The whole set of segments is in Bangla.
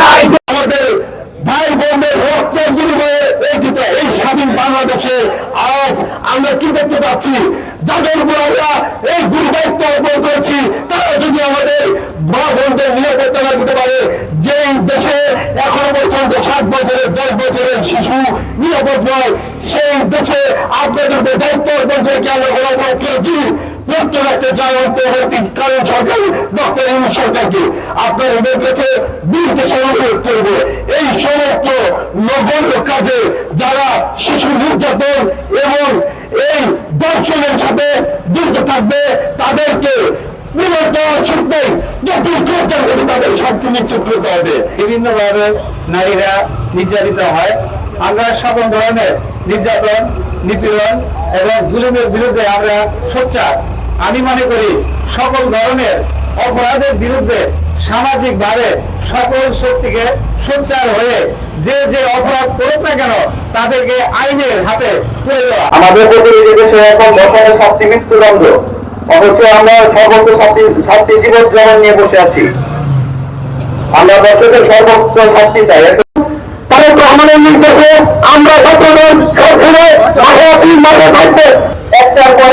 নাই আমাদের ভাই বোনের রক্তের বিনিময়ে অর্জিত এই স্বাধীন বাংলাদেশে আজ আমরা কি করতে পাচ্ছি? যাদের উপর আমরা এই দুর্ভাগ্য অর্পণ করেছি, তারা যদি আমাদের মা বোনদের নিরাপত্তা দিতে পারে যে দেশে এখনও পর্যন্ত সাত বছরের, দশ বছরের শিশু নিরাপদ নয়, সেই দেশে আপনাদের দায়িত্ব অর্পণ করে কি আমরা গলাফল মুক্ত রাখতে চাই অন্তর্বর্তী সরকার ডক্টর ইউনুস সরকারকে আপনাদের কাছে বিরুদ্ধে অনুরোধ করব। এই সমস্ত নগণ্য কাজে যারা শিশু নির্যাতন এবং এই দর্শনের সাথে যুক্ত থাকবে, তাদেরকে হবে বিভিন্নভাবে নারীরা নির্যাতিত হয়। আমরা সকল ধরনের নির্যাতন, নিপীড়ন এবং জুলুমের বিরুদ্ধে আমরা সোচ্চার। আমি মনে করি সকল ধরনের অপরাধের বিরুদ্ধে সামাজিকভাবে সকল শক্তিকে সোচ্চার হয়ে যে যে অপরাধ করুক না কেন, তাদেরকে আইনের হাতে তুলে দেওয়া। আমাদের প্রতিনিধি দেশে এখন দশমের শাস্তি মৃত্যুদণ্ড। অথচ আমরা সর্বোচ্চ শাস্তি শাস্তি জীবন যেমন নিয়ে বসে আছি। আমরা দর্শকের সর্বোচ্চ শাস্তি চাই। তারেক রহমানের নির্দেশে আমরা সকলের সরকারে মাঠে আছি মাঠে থাকবে একটার পর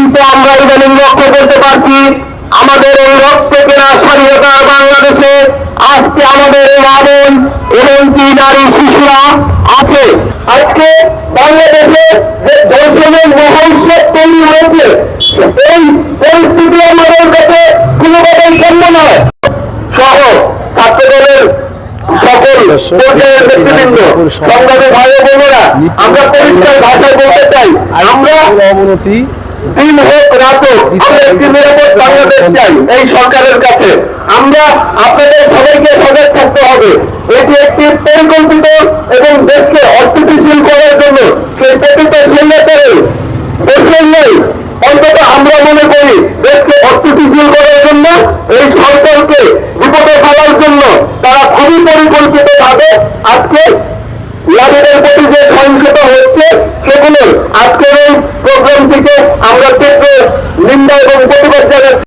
কিন্তু আমরা ইদানিং লক্ষ্য করতে পারছি, আমাদের এই রক্ত কেনা স্বাধীনতার বাংলাদেশে আজকে আমাদের আগুন এবং কি নারী শিশুরা আছে। আজকে বাংলাদেশে যে দর্শনের রহস্য তৈরি হয়েছে এই পরিস্থিতি আমাদের কাছে কোনোভাবেই গণ্য নয়। সহ ছাত্রদলের সকল ব্যক্তিবৃন্দ সংগ্রামী ভাই বোনেরা, আমরা পরিষ্কার ভাষায় বলতে চাই, আমরা অবনতি দিন হোক রাত চাই এই সরকারের কাছে। আমরা আপনাদের সবাইকে সজাগ থাকতে হবে। এটি একটি পরিকল্পিত এবং দেশকে অস্থিতিশীল করার জন্য সেই নেই অন্তত আমরা মনে করি দেশকে অস্থিতিশীল করার জন্য, এই সরকারকে বিপদে ফেলার জন্য তারা খুবই পরিকল্পিত ভাবে আজকে নারীদের প্রতি যে সহিংসতা হচ্ছে সেগুলোর আজকের এই নিন্দা এবং প্রতিবাদ জানাচ্ছি